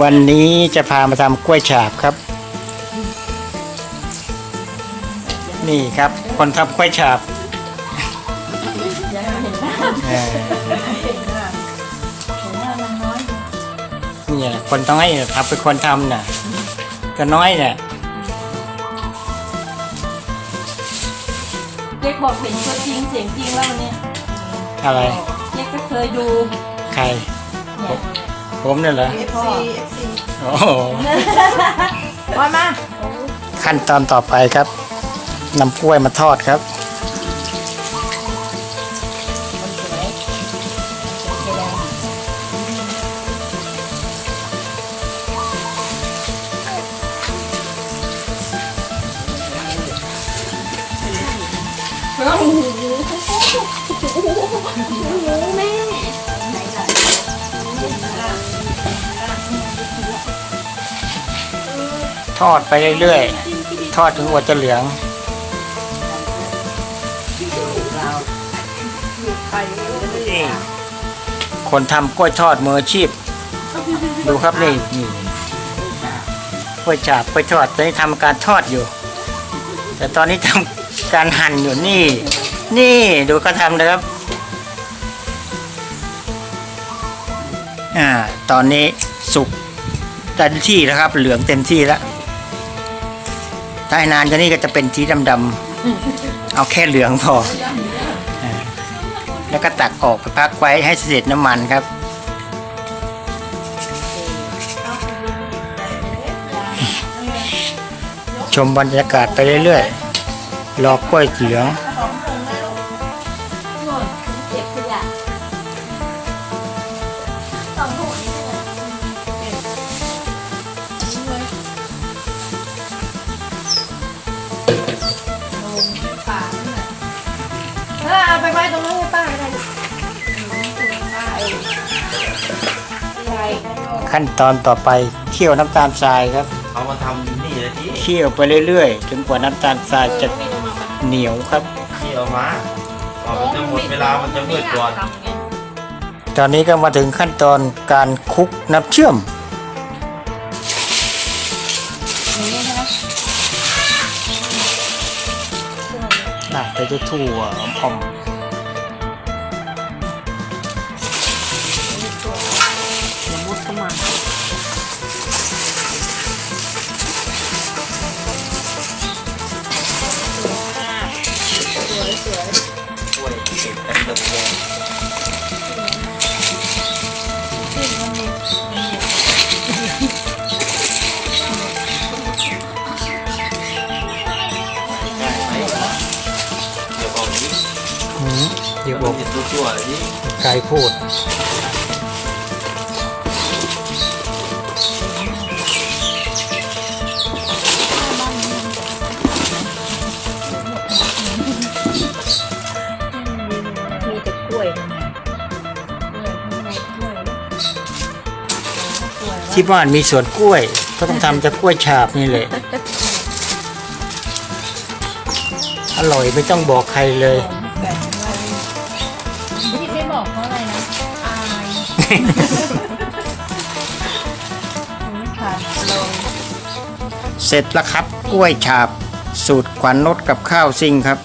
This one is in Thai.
วันนี้จะพามาทำกล้วยฉาบครับ นี่ครับ คนทำกล้วยฉาบเออเนี่ย คนต้องให้ทำเป็นคนทำน่ะ ก็น้อยน่ะเจ๊กบอกเห็นตัวจริงเสียงจริงแล้ววันเนี้ยอะไรเจ๊กก็เคยดู ใครเนี่ย ผมเนี่ยเหรอพ่อโอ้โหพ่อมาขั้นตอนต่อไปครับนำกล้วยมาทอดครับ ทอดไปเรื่อยๆ ทอดถึงกว่าจะเหลือง คนทำกล้วยทอดมืออาชีพ ดูครับนี่นี่กล้วยฉาบกล้วยทอดตอนนี้ทำการทอดอยู่ แต่ตอนนี้ทำการหั่นอยู่นี่ นี่ดูเขาทำนะครับอ่าตอนนี้สุกเต็มที่แล้วครับ เหลืองเต็มที่แล้ว ถ้าให้นานกว่านี้ก็จะเป็นสีดำๆเอาแค่เหลืองพอ แล้วก็ตักออกไปพักไว้ให้เสด็จน้ำมันครับชมบรรยากาศไปเรื่อยๆ รอกล้วยเหลือง ขั้นตอนต่อไปเคี่ยวน้ำตาลทรายครับ เอามาทำนี่เลยที่เคี่ยวไปเรื่อยๆ จนกว่าน้ำตาลทรายจะเหนียวครับ ที่เอามาออกมันจะหมดเวลามันจะมืดก่อน ตอนนี้ก็มาถึงขั้นตอนการคลุกน้ำเชื่อมลาดไปทั่วๆอ่อมๆ เดี๋ยวบมัอนกจะตัวตัวๆเลยนี่ใครพูดมีแต่กล้วยข้างในกล้วยข้างในกล้วยกล้วยที่บ้านมีสวนกล้วย ก็ต้องทำจากกล้วยฉาบนี่แหละ อร่อยไม่ต้องบอกใครเลยแบ่งไว้ ที่ไม่บอกเพราะอะไรนะ อายไม่ขาดลงเสร็จแล้วครับกล้วยฉาบ สูตรขวัญนดกับข้าวซิ่งครับ